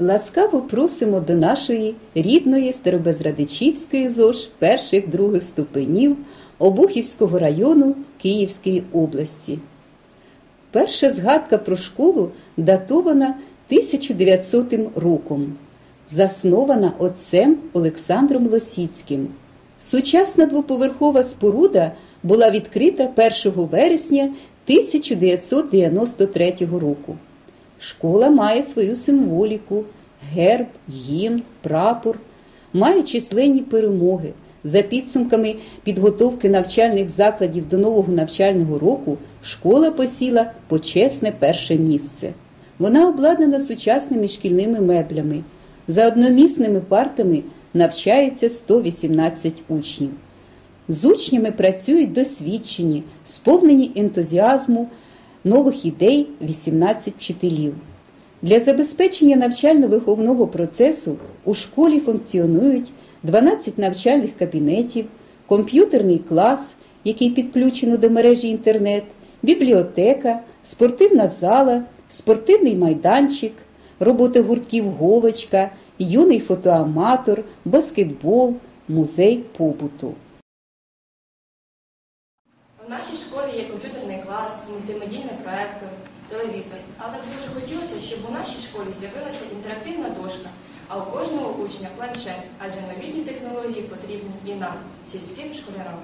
Ласкаво просимо до нашої рідної Старобезрадичівської ЗОЖ перших других ступенів Обухівського району Київської області. Перша згадка про школу датована 1900 роком, заснована отцем Олександром Лосіцьким. Сучасна двоповерхова споруда була відкрита 1 вересня 1993 року. Школа має свою символіку, герб, гімн, прапор, має численні перемоги. За підсумками підготовки навчальних закладів до нового навчального року школа посіла почесне перше місце. Вона обладнана сучасними шкільними меблями. За одномісними партами навчається 118 учнів. З учнями працюють досвідчені, сповнені ентузіазму, нових ідей 18 вчителів. Для забезпечення навчально-виховного процесу у школі функціонують 12 навчальних кабінетів, комп'ютерний клас, який підключено до мережі інтернет, бібліотека, спортивна зала, спортивний майданчик, роботи гуртків голочка, юний фотоаматор, баскетбол, музей побуту. Нашій школі є комп'ютерний клас, мультимедійний проектор, телевізор. Але б дуже хотілося, щоб у нашій школі з'явилася інтерактивна дошка, а у кожного учня планшет, адже новітні технології потрібні і нам, сільським школярам.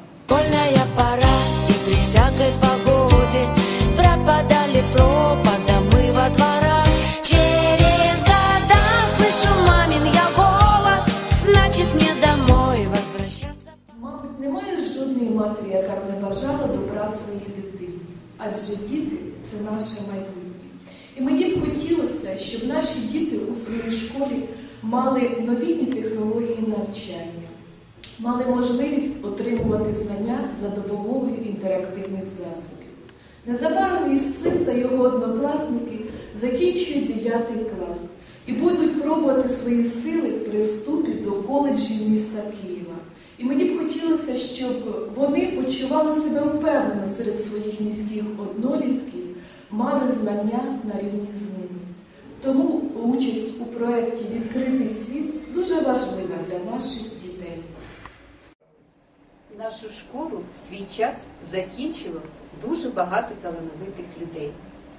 Яка б не бажала добра своїй дитині, адже діти це наше майбутнє. І мені б хотілося, щоб наші діти у своїй школі мали новітні технології навчання, мали можливість отримувати знання за допомогою інтерактивних засобів. Незабаром мій син та його однокласники закінчують 9 клас і будуть пробувати свої сили при вступі до коледжів міста Києва. І мені б хотілося, щоб вони почували себе впевнено серед своїх міських однолітків, мали знання на рівні з ними. Тому участь у проєкті Відкритий світ дуже важлива для наших дітей. Нашу школу в свій час закінчило дуже багато талановитих людей.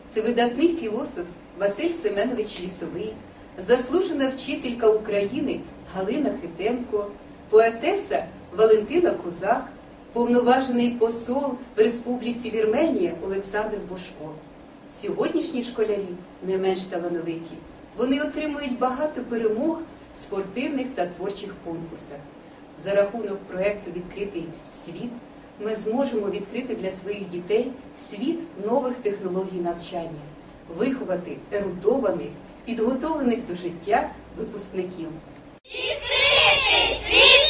Це видатний філософ Василь Семенович Лісовий, заслужена вчителька України Галина Хитенко, поетеса Валентина Козак, повноважений посол в Республіці Вірменія Олександр Бошко. Сьогоднішні школярі не менш талановиті. Вони отримують багато перемог в спортивних та творчих конкурсах. За рахунок проекту Відкритий світ ми зможемо відкрити для своїх дітей світ нових технологій навчання, виховати ерудованих, підготовлених до життя випускників. Світ!